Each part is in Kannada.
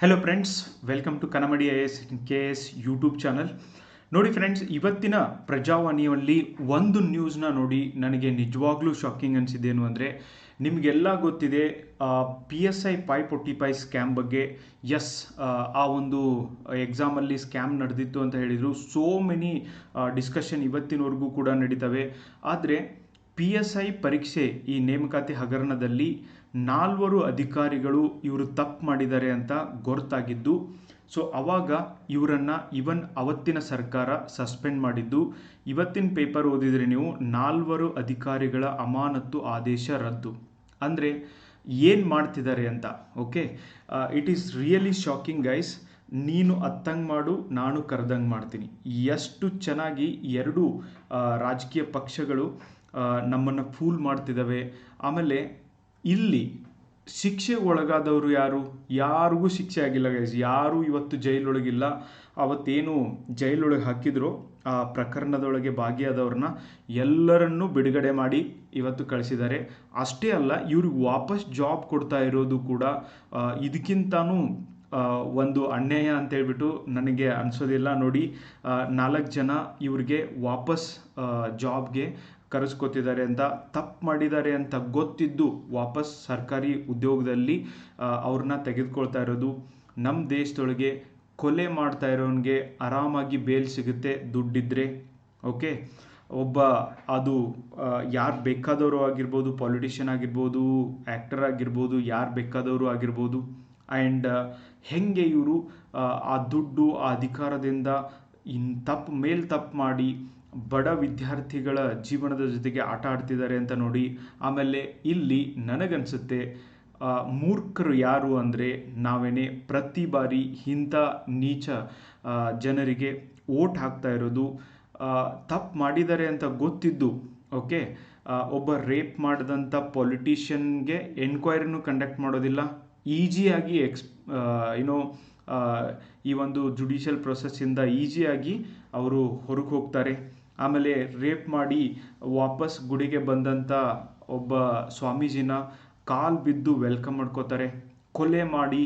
Hello friends welcome to Kanamadi I S K S YouTube channel ನೋಡಿ ಫ್ರೆಂಡ್ಸ್ ಇವತ್ತಿನ ಪ್ರಜಾವಾಣಿಯಲ್ಲಿ ಒಂದು ನ್ಯೂಸ್ನ ನೋಡಿ ನನಗೆ ನಿಜವಾಗ್ಲೂ ಶಾಕಿಂಗ್ ಅನಿಸಿದ್ದೇನು ಅಂದರೆ, ನಿಮಗೆಲ್ಲ ಗೊತ್ತಿದೆ P S I five forty five scam ಬಗ್ಗೆ. ಎಸ್ ಆ ಒಂದು ಎಕ್ಸಾಮಲ್ಲಿ ಸ್ಕ್ಯಾಮ್ ನಡೆದಿತ್ತು ಅಂತ ಹೇಳಿದರು. ಸೋ ಮೆನಿ ಡಿಸ್ಕಷನ್ ಇವತ್ತಿನವರೆಗೂ ಕೂಡ ನಡೀತವೆ. ಆದರೆ ಪಿ ಎಸ್ ಐ ಪರೀಕ್ಷೆ ಈ ನೇಮಕಾತಿ ಹಗರಣದಲ್ಲಿ ನಾಲ್ವರು ಅಧಿಕಾರಿಗಳು ಇವರು ತಪ್ಪು ಮಾಡಿದ್ದಾರೆ ಅಂತ ಗೊತ್ತಾಗಿದ್ದು, ಸೊ ಅವಾಗ ಇವರನ್ನು ಇವನ್ ಅವತ್ತಿನ ಸರ್ಕಾರ ಸಸ್ಪೆಂಡ್ ಮಾಡಿದ್ದು. ಇವತ್ತಿನ ಪೇಪರ್ ಓದಿದರೆ ನೀವು ನಾಲ್ವರು ಅಧಿಕಾರಿಗಳ ಅಮಾನತ್ತು ಆದೇಶ ರದ್ದು. ಅಂದರೆ ಏನು ಮಾಡ್ತಿದ್ದಾರೆ ಅಂತ, okay? It is really shocking guys ನೀನು ಅತ್ತಂಗೆ ಮಾಡು, ನಾನು ಕರೆದಂಗೆ ಮಾಡ್ತೀನಿ. ಎಷ್ಟು ಚೆನ್ನಾಗಿ ಎರಡು ರಾಜಕೀಯ ಪಕ್ಷಗಳು ನಮ್ಮನ್ನು ಫೂಲ್ ಮಾಡ್ತಿದ್ದಾವೆ. ಆಮೇಲೆ ಇಲ್ಲಿ ಶಿಕ್ಷೆಗೆ ಒಳಗಾದವರು ಯಾರು? ಯಾರಿಗೂ ಶಿಕ್ಷೆ ಆಗಿಲ್ಲ ಗೈಸ್ ಯಾರೂ ಇವತ್ತು ಜೈಲೊಳಗಿಲ್ಲ. ಅವತ್ತೇನು ಜೈಲೊಳಗೆ ಹಾಕಿದ್ರು ಆ ಪ್ರಕರಣದೊಳಗೆ ಭಾಗಿಯಾದವ್ರನ್ನ ಎಲ್ಲರನ್ನೂ ಬಿಡುಗಡೆ ಮಾಡಿ ಇವತ್ತು ಕಳಿಸಿದ್ದಾರೆ. ಅಷ್ಟೇ ಅಲ್ಲ, ಇವ್ರಿಗೆ ವಾಪಸ್ ಜಾಬ್ ಕೊಡ್ತಾ ಇರೋದು ಕೂಡ ಇದಕ್ಕಿಂತನೂ ಒಂದು ಅನ್ಯಾಯ ಅಂತ ಹೇಳ್ಬಿಟ್ಟು ನನಗೆ ಅನಿಸೋದಿಲ್ಲ. ನೋಡಿ ನಾಲ್ಕು ಜನ ಇವ್ರಿಗೆ ವಾಪಸ್ ಜಾಬ್ಗೆ ಕರೆಸ್ಕೊತಿದ್ದಾರೆ ಅಂತ, ತಪ್ಪು ಮಾಡಿದ್ದಾರೆ ಅಂತ ಗೊತ್ತಿದ್ದು ವಾಪಸ್ ಸರ್ಕಾರಿ ಉದ್ಯೋಗದಲ್ಲಿ ಅವ್ರನ್ನ ತೆಗೆದುಕೊಳ್ತಾ ಇರೋದು. ನಮ್ಮ ದೇಶದೊಳಗೆ ಕೊಲೆ ಮಾಡ್ತಾ ಇರೋನಿಗೆ ಆರಾಮಾಗಿ ಬೇಲ್ ಸಿಗುತ್ತೆ ದುಡ್ಡಿದ್ರೆ, ಓಕೆ? ಒಬ್ಬ, ಅದು ಯಾರು ಬೇಕಾದವರು ಆಗಿರ್ಬೋದು, ಪಾಲಿಟಿಷಿಯನ್ ಆಗಿರ್ಬೋದು ಆ್ಯಕ್ಟರ್ ಆಗಿರ್ಬೋದು, ಯಾರು ಬೇಕಾದವರು ಆಗಿರ್ಬೋದು ಆ್ಯಂಡ್ ಹೆಂಗೆ ಇವರು, ಆ ದುಡ್ಡು, ಆ ಅಧಿಕಾರದಿಂದ ಇನ್ ತಪ್ಪು ಮೇಲ್ ತಪ್ಪು ಮಾಡಿ ಬಡ ವಿದ್ಯಾರ್ಥಿಗಳ ಜೀವನದ ಜೊತೆಗೆ ಆಟ ಆಡ್ತಿದ್ದಾರೆ ಅಂತ ನೋಡಿ ಆಮೇಲೆ ಇಲ್ಲಿ ನನಗನ್ಸುತ್ತೆ ಮೂರ್ಖರು ಯಾರು ಅಂದರೆ ನಾವೇನೇ ಪ್ರತಿ ಬಾರಿ ಇಂಥ ನೀಚ ಜನರಿಗೆ ಓಟ್ ಹಾಕ್ತಾ ಇರೋದು ತಪ್ಪು ಮಾಡಿದ್ದಾರೆ ಅಂತ ಗೊತ್ತಿದ್ದು, ಓಕೆ? ಒಬ್ಬ ರೇಪ್ ಮಾಡಿದಂಥ ಪೊಲಿಟಿಷಿಯನ್ಗೆ ಎನ್ಕ್ವೈರಿನೂ ಕಂಡಕ್ಟ್ ಮಾಡೋದಿಲ್ಲ. ಈಜಿಯಾಗಿ ಎಕ್ಸ್ ಏನೋ ಈ ಒಂದು ಜುಡಿಷಿಯಲ್ ಪ್ರೊಸೆಸ್ಸಿಂದ ಈಸಿಯಾಗಿ ಅವರು ಹೊರಗೆ ಹೋಗ್ತಾರೆ. ಆಮೇಲೆ ರೇಪ್ ಮಾಡಿ ವಾಪಸ್ ಗುಡಿಗೆ ಬಂದಂಥ ಒಬ್ಬ ಸ್ವಾಮೀಜಿನ ಕಾಲ್ ಬಿದ್ದು ವೆಲ್ಕಮ್ ಮಾಡ್ಕೋತಾರೆ. ಕೊಲೆ ಮಾಡಿ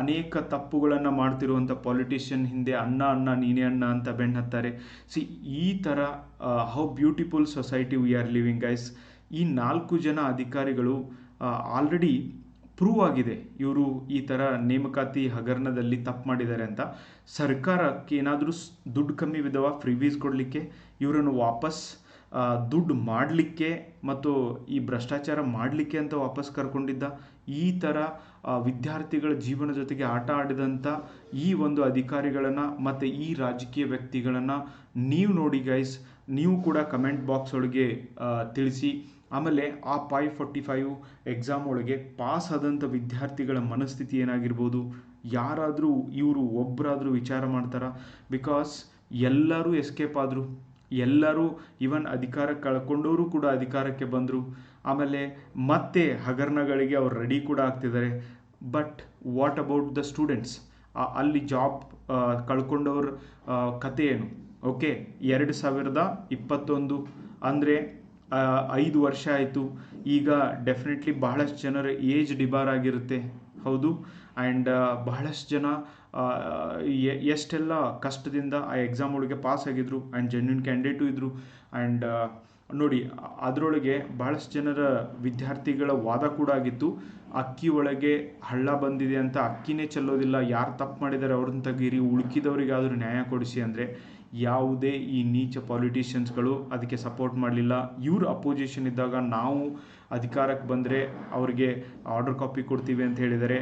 ಅನೇಕ ತಪ್ಪುಗಳನ್ನು ಮಾಡ್ತಿರುವಂಥ ಪಾಲಿಟಿಷಿಯನ್ ಹಿಂದೆ ಅಣ್ಣ ಅಣ್ಣ, ನೀನೇ ಅಣ್ಣ ಅಂತ ಬೆಣ್ಣತ್ತಾರೆ ಸಿ ಈ ಥರ how beautiful society we are living guys ಈ ನಾಲ್ಕು ಜನ ಅಧಿಕಾರಿಗಳು ಆಲ್ರೆಡಿ ಪ್ರೂವ್ ಆಗಿದೆ. ಇವರು ಈ ಥರ ನೇಮಕಾತಿ ಹಗರಣದಲ್ಲಿ ತಪ್ಪು ಮಾಡಿದ್ದಾರೆ ಅಂತ. ಸರ್ಕಾರಕ್ಕೆ ಏನಾದರೂ ದುಡ್ಡು ಕಮ್ಮಿ ವಿಧವ ಫ್ರೀವೀಸ್ ಕೊಡಲಿಕ್ಕೆ ಇವರನ್ನು ವಾಪಸ್ ದುಡ್ಡು ಮಾಡಲಿಕ್ಕೆ ಮತ್ತು ಈ ಭ್ರಷ್ಟಾಚಾರ ಮಾಡಲಿಕ್ಕೆ ಅಂತ ವಾಪಸ್ ಕರ್ಕೊಂಡಿದ್ದ ಈ ಥರ ವಿದ್ಯಾರ್ಥಿಗಳ ಜೀವನ ಜೊತೆಗೆ ಆಟ ಆಡಿದಂಥ ಈ ಒಂದು ಅಧಿಕಾರಿಗಳನ್ನು ಮತ್ತು ಈ ರಾಜಕೀಯ ವ್ಯಕ್ತಿಗಳನ್ನು ನೀವು ನೋಡಿ ಗೈಸ್ ನೀವು ಕೂಡ ಕಮೆಂಟ್ ಬಾಕ್ಸ್ ಒಳಗೆ ತಿಳಿಸಿ. ಆಮೇಲೆ ಆ ಪೈ ಫೋರ್ಟಿ ಫೈವ್ ಎಕ್ಸಾಮ್ ಒಳಗೆ ಪಾಸ್ ಆದಂಥ ವಿದ್ಯಾರ್ಥಿಗಳ ಮನಸ್ಥಿತಿ ಏನಾಗಿರ್ಬೋದು? ಯಾರಾದರೂ ಇವರು ಒಬ್ಬರಾದರೂ ವಿಚಾರ ಮಾಡ್ತಾರ? ಬಿಕಾಸ್ ಎಲ್ಲರೂ ಎಸ್ಕೇಪ್ ಆದರು. ಎಲ್ಲರೂ ಇವನ್ ಅಧಿಕಾರ ಕಳ್ಕೊಂಡವರು ಕೂಡ ಅಧಿಕಾರಕ್ಕೆ ಬಂದರು. ಆಮೇಲೆ ಮತ್ತೆ ಹಗರಣಗಳಿಗೆ ಅವ್ರು ರೆಡಿ ಕೂಡ ಆಗ್ತಿದ್ದಾರೆ but what about the students ಅಲ್ಲಿ ಜಾಬ್ ಕಳ್ಕೊಂಡವ್ರ ಕಥೆ ಏನು? ಓಕೆ ಎರಡು ಸಾವಿರದ ಇಪ್ಪತ್ತೊಂದು. ಅಂದರೆ ಐದು ವರ್ಷ ಆಯಿತು. ಈಗ ಡೆಫಿನೆಟ್ಲಿ ಬಹಳಷ್ಟು ಜನರ ಏಜ್ ಡಿಬಾರ್ ಆಗಿರುತ್ತೆ. ಹೌದು. ಆ್ಯಂಡ್ ಬಹಳಷ್ಟು ಜನ ಎಷ್ಟೆಲ್ಲ ಕಷ್ಟದಿಂದ ಆ ಎಕ್ಸಾಮ್ ಒಳಗೆ ಪಾಸ್ ಆಗಿದ್ರು ಆ್ಯಂಡ್ ಜೆನ್ಯೂನ್ ಕ್ಯಾಂಡಿಡೇಟು ಇದ್ದರು ಆ್ಯಂಡ್ ನೋಡಿ, ಅದರೊಳಗೆ ಬಹಳಷ್ಟು ಜನರ ವಿದ್ಯಾರ್ಥಿಗಳ ವಾದ ಕೂಡ ಆಗಿತ್ತು. ಅಕ್ಕಿ ಒಳಗೆ ಹಳ್ಳ ಬಂದಿದೆ ಅಂತ ಅಕ್ಕಿನೇ ಚೆಲ್ಲೋದಿಲ್ಲ, ಯಾರು ತಪ್ಪು ಮಾಡಿದ್ದಾರೆ ಅವ್ರನ್ನ ತೆಗೀರಿ, ಉಳುಕಿದವರಿಗಾದರೂ ನ್ಯಾಯ ಕೊಡಿಸಿ ಅಂದರೆ ಯಾವುದೇ ಈ ನೀಚ ಪಾಲಿಟಿಷಿಯನ್ಸ್ಗಳು ಅದಕ್ಕೆ ಸಪೋರ್ಟ್ ಮಾಡಲಿಲ್ಲ. ಇವ್ರ ಅಪೋಸಿಷನ್ ಇದ್ದಾಗ ನಾವು ಅಧಿಕಾರಕ್ಕೆ ಬಂದರೆ ಅವ್ರಿಗೆ ಆರ್ಡರ್ ಕಾಪಿ ಕೊಡ್ತೀವಿ ಅಂತ ಹೇಳಿದರೆ.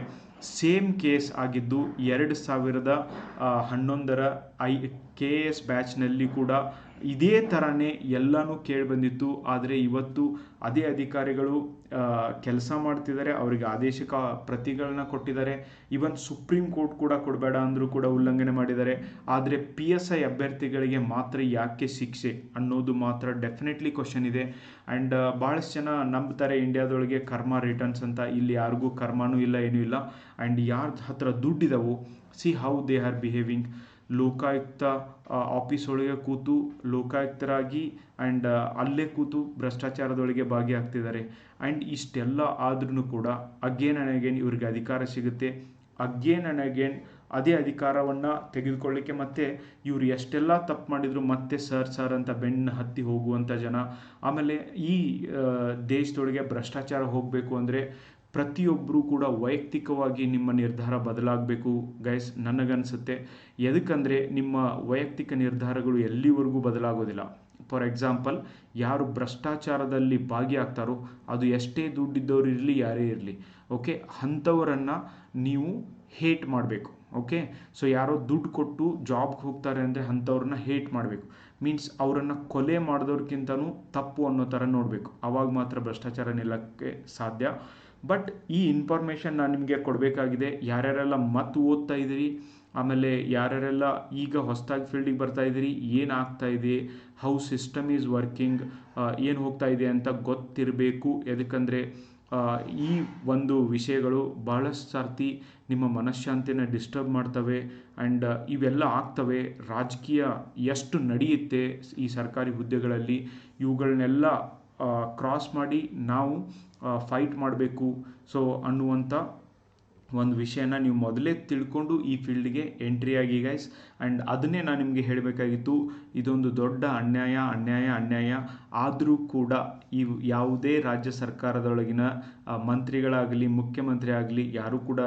ಸೇಮ್ ಕೇಸ್ ಆಗಿದ್ದು, ಎರಡು ಸಾವಿರದ ಹನ್ನೊಂದರ ಐ, ಕೆ, ಎಸ್ ಬ್ಯಾಚ್ನಲ್ಲಿ ಕೂಡ ಇದೇ ಥರನೇ ಎಲ್ಲನೂ ಕೇಳಿ ಬಂದಿತ್ತು. ಆದರೆ ಇವತ್ತು ಅದೇ ಅಧಿಕಾರಿಗಳು ಕೆಲಸ ಮಾಡ್ತಿದ್ದಾರೆ. ಅವರಿಗೆ ಆದೇಶಿಕ ಪ್ರತಿಗಳನ್ನ ಕೊಟ್ಟಿದ್ದಾರೆ. ಇವನ್ ಸುಪ್ರೀಂ ಕೋರ್ಟ್ ಕೂಡ ಕೊಡಬೇಡ ಅಂದರೂ ಕೂಡ ಉಲ್ಲಂಘನೆ ಮಾಡಿದ್ದಾರೆ. ಆದರೆ ಪಿ ಎಸ್ ಐ ಅಭ್ಯರ್ಥಿಗಳಿಗೆ ಮಾತ್ರ ಯಾಕೆ ಶಿಕ್ಷೆ ಅನ್ನೋದು ಮಾತ್ರ ಡೆಫಿನೆಟ್ಲಿ ಕ್ವಶನ್ ಇದೆ. ಆ್ಯಂಡ್ ಭಾಳಷ್ಟು ಜನ ನಂಬ್ತಾರೆ ಇಂಡಿಯಾದೊಳಗೆ ಕರ್ಮ ರಿಟರ್ನ್ಸ್ ಅಂತ. ಇಲ್ಲಿ ಯಾರಿಗೂ ಕರ್ಮನೂ ಇಲ್ಲ, ಏನೂ ಇಲ್ಲ. ಆ್ಯಂಡ್ ಯಾರ ಹತ್ರ ದುಡ್ಡಿದಾವೋ see how they are behaving Lokayukta office ಒಳಗೆ ಕೂತು ಲೋಕಾಯುಕ್ತರಾಗಿ ಆ್ಯಂಡ್ ಅಲ್ಲೇ ಕೂತು ಭ್ರಷ್ಟಾಚಾರದೊಳಗೆ ಭಾಗಿಯಾಗ್ತಿದ್ದಾರೆ. ಆ್ಯಂಡ್ ಇಷ್ಟೆಲ್ಲ ಆದ್ರೂ ಕೂಡ ಅಗೇನ್ ಆ್ಯಂಡ್ ಅಗೇನ್ ಇವ್ರಿಗೆ ಅಧಿಕಾರ ಸಿಗುತ್ತೆ. ಅಗೇನ್ ಆ್ಯಂಡ್ ಅಗೇನ್ ಅದೇ ಅಧಿಕಾರವನ್ನು ತೆಗೆದುಕೊಳ್ಳಿಕ್ಕೆ ಮತ್ತೆ ಇವರು ಎಷ್ಟೆಲ್ಲ ತಪ್ಪು ಮಾಡಿದ್ರು ಮತ್ತೆ ಸರ್ ಸರ್ ಅಂತ ಬೆನ್ನು ಹತ್ತಿ ಹೋಗುವಂಥ ಜನ. ಆಮೇಲೆ ಈ ದೇಶದೊಳಗೆ ಭ್ರಷ್ಟಾಚಾರ ಹೋಗಬೇಕು ಅಂದರೆ ಪ್ರತಿಯೊಬ್ಬರೂ ಕೂಡ ವೈಯಕ್ತಿಕವಾಗಿ ನಿಮ್ಮ ನಿರ್ಧಾರ ಬದಲಾಗಬೇಕು. ಗೈಸ್ ನನಗನ್ಸುತ್ತೆ. ಎದಕ್ಕಂದರೆ ನಿಮ್ಮ ವೈಯಕ್ತಿಕ ನಿರ್ಧಾರಗಳು ಎಲ್ಲಿವರೆಗೂ ಬದಲಾಗೋದಿಲ್ಲ. ಫಾರ್ ಎಕ್ಸಾಂಪಲ್ ಯಾರು ಭ್ರಷ್ಟಾಚಾರದಲ್ಲಿ ಭಾಗಿಯಾಗ್ತಾರೋ ಅದು ಎಷ್ಟೇ ದುಡ್ಡಿದ್ದವರು ಇರಲಿ, ಯಾರೇ ಇರಲಿ ಓಕೆ ಅಂಥವರನ್ನು ನೀವು ಹೇಟ್ ಮಾಡಬೇಕು ಓಕೆ ಸೊ ಯಾರೋ ದುಡ್ಡು ಕೊಟ್ಟು ಜಾಬ್ಗೆ ಹೋಗ್ತಾರೆ ಅಂದರೆ ಅಂಥವ್ರನ್ನ ಹೇಟ್ ಮಾಡಬೇಕು. ಮೀನ್ಸ್ ಅವರನ್ನು ಕೊಲೆ ಮಾಡಿದವ್ರಿಗಿಂತನೂ ತಪ್ಪು ಅನ್ನೋ ಥರ ನೋಡಬೇಕು. ಆವಾಗ ಮಾತ್ರ ಭ್ರಷ್ಟಾಚಾರ ನಿಲ್ಲಕ್ಕೆ ಸಾಧ್ಯ. ಬಟ್ ಈ ಇನ್ಫಾರ್ಮೇಷನ್ ನಾನು ನಿಮಗೆ ಕೊಡಬೇಕಾಗಿದೆ. ಯಾರ್ಯಾರೆಲ್ಲ ಮತ್ತೆ ಓದ್ತಾ ಇದ್ದೀರಿ, ಆಮೇಲೆ ಯಾರ್ಯಾರೆಲ್ಲ ಈಗ ಹೊಸದಾಗಿ ಫೀಲ್ಡಿಗೆ ಬರ್ತಾ ಇದ್ದೀರಿ, ಏನು ಆಗ್ತಾ ಇದೆ ಹೌ ಸಿಸ್ಟಮ್ ಈಸ್ ವರ್ಕಿಂಗ್ ಏನು ಹೋಗ್ತಾ ಇದೆ ಅಂತ ಗೊತ್ತಿರಬೇಕು. ಎದಕ್ಕಂದರೆ ಈ ಒಂದು ವಿಷಯಗಳು ಬಹಳಷ್ಟು ಸರ್ತಿ ನಿಮ್ಮ ಮನಃಶಾಂತಿನ ಡಿಸ್ಟರ್ಬ್ ಮಾಡ್ತವೆ. ಆ್ಯಂಡ್ ಇವೆಲ್ಲ ಆಗ್ತವೆ. ರಾಜಕೀಯ ಎಷ್ಟು ನಡೆಯುತ್ತೆ ಈ ಸರ್ಕಾರಿ ಹುದ್ದೆಗಳಲ್ಲಿ ಇವುಗಳನ್ನೆಲ್ಲ ಕ್ರಾಸ್ ಮಾಡಿ ನಾವು ಫೈಟ್ ಮಾಡಬೇಕು. ಸೊ ಅನ್ನುವಂಥ ಒಂದು ವಿಷಯನ ನೀವು ಮೊದಲೇ ತಿಳ್ಕೊಂಡು ಈ ಫೀಲ್ಡ್ಗೆ ಎಂಟ್ರಿ ಆಗಿ ಗೈಸ್ ಆ್ಯಂಡ್ ಅದನ್ನೇ ನಾನು ನಿಮಗೆ ಹೇಳಬೇಕಾಗಿತ್ತು, ಇದೊಂದು ದೊಡ್ಡ ಅನ್ಯಾಯ ಅನ್ಯಾಯ ಅನ್ಯಾಯ. ಆದರೂ ಕೂಡ ಈ ಯಾವುದೇ ರಾಜ್ಯ ಸರ್ಕಾರದೊಳಗಿನ ಮಂತ್ರಿಗಳಾಗಲಿ ಮುಖ್ಯಮಂತ್ರಿ ಆಗಲಿ ಯಾರೂ ಕೂಡ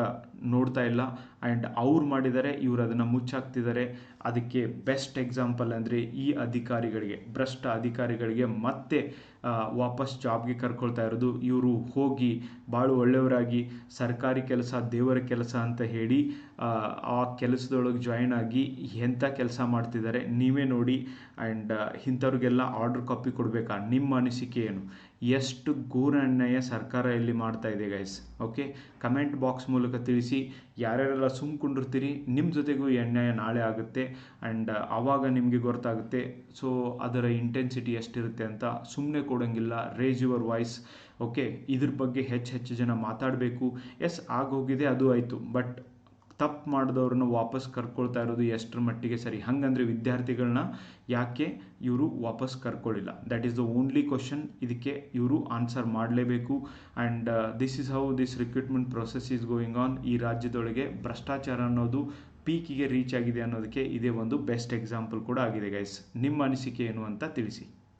ನೋಡ್ತಾ ಇಲ್ಲ. ಆ್ಯಂಡ್ ಅವ್ರು ಮಾಡಿದ್ದಾರೆ ಇವರು ಅದನ್ನು ಮುಚ್ಚಾಕ್ತಿದ್ದಾರೆ ಅದಕ್ಕೆ ಬೆಸ್ಟ್ ಎಕ್ಸಾಂಪಲ್ ಅಂದರೆ ಈ ಅಧಿಕಾರಿಗಳಿಗೆ, ಭ್ರಷ್ಟ ಅಧಿಕಾರಿಗಳಿಗೆ ಮತ್ತೆ ವಾಪಸ್ ಜಾಬ್ಗೆ ಕರ್ಕೊಳ್ತಾ ಇರೋದು. ಇವರು ಹೋಗಿ ಭಾಳ ಒಳ್ಳೆಯವರಾಗಿ, ಸರ್ಕಾರಿ ಕೆಲಸ ದೇವರ ಕೆಲಸ ಅಂತ ಹೇಳಿ, ಆ ಕೆಲಸದೊಳಗೆ ಜಾಯಿನ್ ಆಗಿ ಎಂಥ ಕೆಲಸ ಮಾಡ್ತಿದ್ದಾರೆ ನೀವೇ ನೋಡಿ. ಆ್ಯಂಡ್ ಇಂಥವ್ರಿಗೆಲ್ಲ ಆರ್ಡರ್ ಕಾಪಿ ಕೊಡಬೇಕಾ. ನಿಮ್ಮ ಅನಿಸಿಕೆ ಏನು? ಎಷ್ಟು ಘೋರ ಅನ್ಯಾಯ ಸರ್ಕಾರ ಇಲ್ಲಿ ಮಾಡ್ತಾ ಇದೆ ಗೈಸ್ ಓಕೆ ಕಮೆಂಟ್ ಬಾಕ್ಸ್ ಮೂಲಕ ತಿಳಿಸಿ. ಯಾರ್ಯಾರೆಲ್ಲ ಸುಮ್ಕೊಂಡಿರ್ತೀರಿ ನಿಮ್ಮ ಜೊತೆಗೂ ಈ ಅನ್ಯಾಯ ನಾಳೆ ಆಗುತ್ತೆ. ಆ್ಯಂಡ್ ಆವಾಗ ನಿಮಗೆ ಗೊತ್ತಾಗುತ್ತೆ. ಸೊ ಅದರ ಇಂಟೆನ್ಸಿಟಿ ಎಷ್ಟಿರುತ್ತೆ ಅಂತ ಸುಮ್ಮನೆ ಕೊಡೋಂಗಿಲ್ಲ. ರೇಜ್ ಯುವರ್ ವಾಯ್ಸ್ ಓಕೆ ಇದ್ರ ಬಗ್ಗೆ ಹೆಚ್ಚು ಹೆಚ್ಚು ಜನ ಮಾತಾಡಬೇಕು. ಎಸ್ ಆಗೋಗಿದೆ, ಅದು ಆಯಿತು. ಬಟ್ ತಪ್ಪು ಮಾಡಿದವ್ರನ್ನ ವಾಪಸ್ ಕರ್ಕೊಳ್ತಾ ಇರೋದು ಎಷ್ಟರ ಮಟ್ಟಿಗೆ ಸರಿ? ಹಂಗಂದ್ರೆ ವಿದ್ಯಾರ್ಥಿಗಳನ್ನ ಯಾಕೆ ಇವರು ವಾಪಸ್ ಕರ್ಕೊಳ್ಳಿಲ್ಲ that is the only question ಇದಕ್ಕೆ ಇವರು ಆನ್ಸರ್ ಮಾಡಲೇಬೇಕು. And this is how this recruitment process is going on ಈ ರಾಜ್ಯದೊಳಗೆ ಭ್ರಷ್ಟಾಚಾರ ಅನ್ನೋದು ಪೀಕಿಗೆ ರೀಚ್ ಆಗಿದೆ ಅನ್ನೋದಕ್ಕೆ ಇದೇ ಒಂದು ಬೆಸ್ಟ್ ಎಕ್ಸಾಂಪಲ್ ಕೂಡ ಆಗಿದೆ ಗೈಸ್ ನಿಮ್ಮ ಅನಿಸಿಕೆ ಏನು ಅಂತ ತಿಳಿಸಿ.